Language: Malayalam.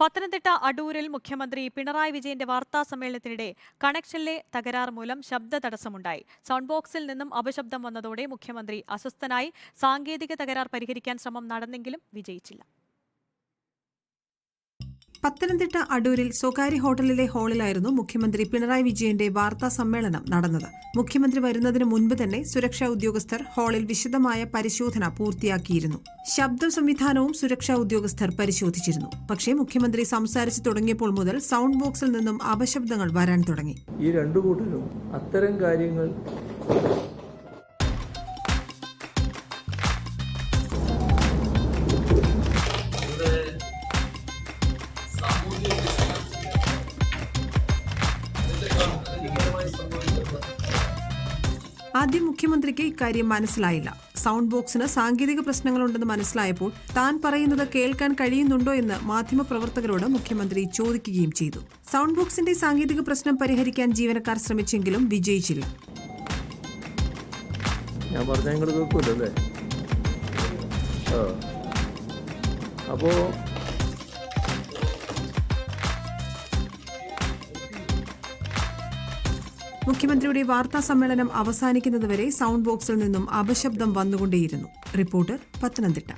പത്തനംതിട്ട അടൂരിൽ മുഖ്യമന്ത്രി പിണറായി വിജയന്റെ വാർത്താ സമ്മേളനത്തിനിടെ കണക്ഷനിലെ തകരാർ മൂലം ശബ്ദ തടസ്സമുണ്ടായി. സൗണ്ട് ബോക്സിൽ നിന്നും അപശബ്ദം വന്നതോടെ മുഖ്യമന്ത്രി അസ്വസ്ഥനായി. സാങ്കേതിക തകരാർ പരിഹരിക്കാൻ ശ്രമം നടന്നെങ്കിലും വിജയിച്ചില്ല. പത്തനംതിട്ട അടൂരിൽ സ്വകാര്യ ഹോട്ടലിലെ ഹാളിലായിരുന്നു മുഖ്യമന്ത്രി പിണറായി വിജയന്റെ വാർത്താ സമ്മേളനം നടന്നത്. മുഖ്യമന്ത്രി വരുന്നതിന് മുൻപ് തന്നെ സുരക്ഷാ ഉദ്യോഗസ്ഥർ ഹാളിൽ വിശദമായ പരിശോധന പൂർത്തിയാക്കിയിരുന്നു. ശബ്ദ സംവിധാനവും സുരക്ഷാ ഉദ്യോഗസ്ഥർ പരിശോധിച്ചിരുന്നു. പക്ഷേ മുഖ്യമന്ത്രി സംസാരിച്ചു തുടങ്ങിയപ്പോൾ മുതൽ സൗണ്ട് ബോക്സിൽ നിന്നും അപശബ്ദങ്ങൾ വരാൻ തുടങ്ങി. ഈ രണ്ടു കൂട്ടരും അത്തരം കാര്യങ്ങൾ ആദ്യം മുഖ്യമന്ത്രിക്ക് ഇക്കാര്യം മനസ്സിലായില്ല. സൗണ്ട് ബോക്സിന് സാങ്കേതിക പ്രശ്നങ്ങളുണ്ടെന്ന് മനസ്സിലായപ്പോൾ താൻ പറയുന്നത് കേൾക്കാൻ കഴിയുന്നുണ്ടോ എന്ന് മാധ്യമപ്രവർത്തകരോട് മുഖ്യമന്ത്രി ചോദിക്കുകയും ചെയ്തു. സൗണ്ട് ബോക്സിന്റെ സാങ്കേതിക പ്രശ്നം പരിഹരിക്കാൻ ജീവനക്കാർ ശ്രമിച്ചെങ്കിലും വിജയിച്ചില്ല. നിങ്ങൾ കേൾക്കുമല്ലോ മുഖ്യമന്ത്രിയുടെ വാർത്താ സമ്മേളനം അവസാനിക്കുന്നതുവരെ സൗണ്ട് ബോക്സിൽ നിന്നും അപശബ്ദം വന്നുകൊണ്ടേയിരുന്നു. റിപ്പോർട്ടർ പത്തനംതിട്ട.